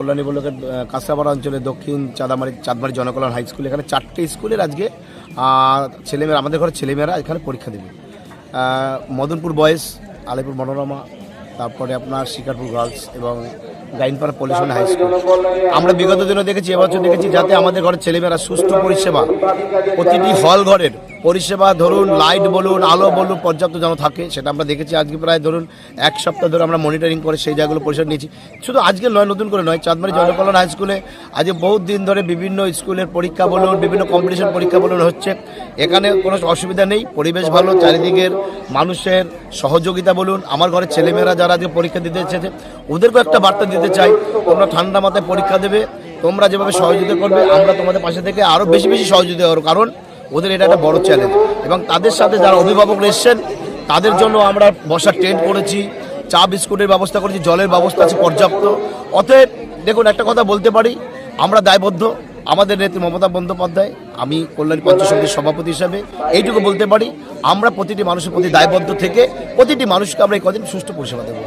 কল্যাণী ব্লকের আহ, কাঁচরাপাড়া অঞ্চলের দক্ষিণ চাঁদামারি চাঁদমারি জনকল্যাণ হাই স্কুল। এখানে চারটে স্কুলের আজকে ছেলেমেয়েরা আমাদের ঘরের ছেলেমেয়েরা এখানে পরীক্ষা দেবে। মদনপুর বয়েজ আলিপুর মনোরমা তারপরে আপনার শিকারপুর গার্লস এবং গাইনপাড়া পলিউশন হাই স্কুল। আমরা বিগত দিনে দেখেছি এবছর দেখেছি যাতে আমাদের ঘরের ছেলেমেয়েরা সুস্থ পরিষেবা প্রতিটি হল ঘরের পরিষেবা ধরুন লাইট বলুন আলো বলুন পর্যাপ্ত যেন থাকে সেটা আমরা দেখেছি আজকে প্রায় ধরুন এক সপ্তাহ ধরে আমরা মনিটরিং করে সেই জায়গাগুলো পরিষেবা নিয়েছি। শুধু আজকে নয় নতুন করে নয় চাঁদমারি জনকল্যাণ হাই স্কুলে আজকে বহুত দিন ধরে বিভিন্ন স্কুলের পরীক্ষা বলুন বিভিন্ন কম্পিটিশন পরীক্ষা বলুন হচ্ছে। এখানে কোনো অসুবিধা নেই পরিবেশ ভালো চারিদিকের মানুষের সহযোগিতা বলুন আমার ঘরের ছেলেমেয়েরা যারা আজকে পরীক্ষা দিতে এসেছে ওদেরকেও একটা বার্তা দিতে চাই তোমরা ঠান্ডা মাথায় পরীক্ষা দেবে তোমরা যেভাবে সহযোগিতা করবে আমরা তোমাদের পাশে থেকে আরও বেশি বেশি সহযোগিতা করো কারণ ওদের এটা একটা বড় চ্যালেঞ্জ এবং তাদের সাথে যারা অভিভাবক এসছেন, তাদের জন্য আমরা বসার টেন্ট করেছি, চা বিস্কুটের ব্যবস্থা করেছি, জলের ব্যবস্থা আছে পর্যাপ্ত। অতএব, দেখুন, একটা কথা বলতে পারি, আমরা দায়বদ্ধ, আমাদের নেত্রী মমতা বন্দ্যোপাধ্যায়, আমি কল্যাণ পঞ্চায়েত সমিতির সভাপতি হিসাবে এইটুকু বলতে পারি, আমরা প্রতিটি মানুষের প্রতি দায়বদ্ধ থেকে প্রতিটি মানুষকে আমরা এই কদিন সুষ্ঠু পরিষেবা দেবো।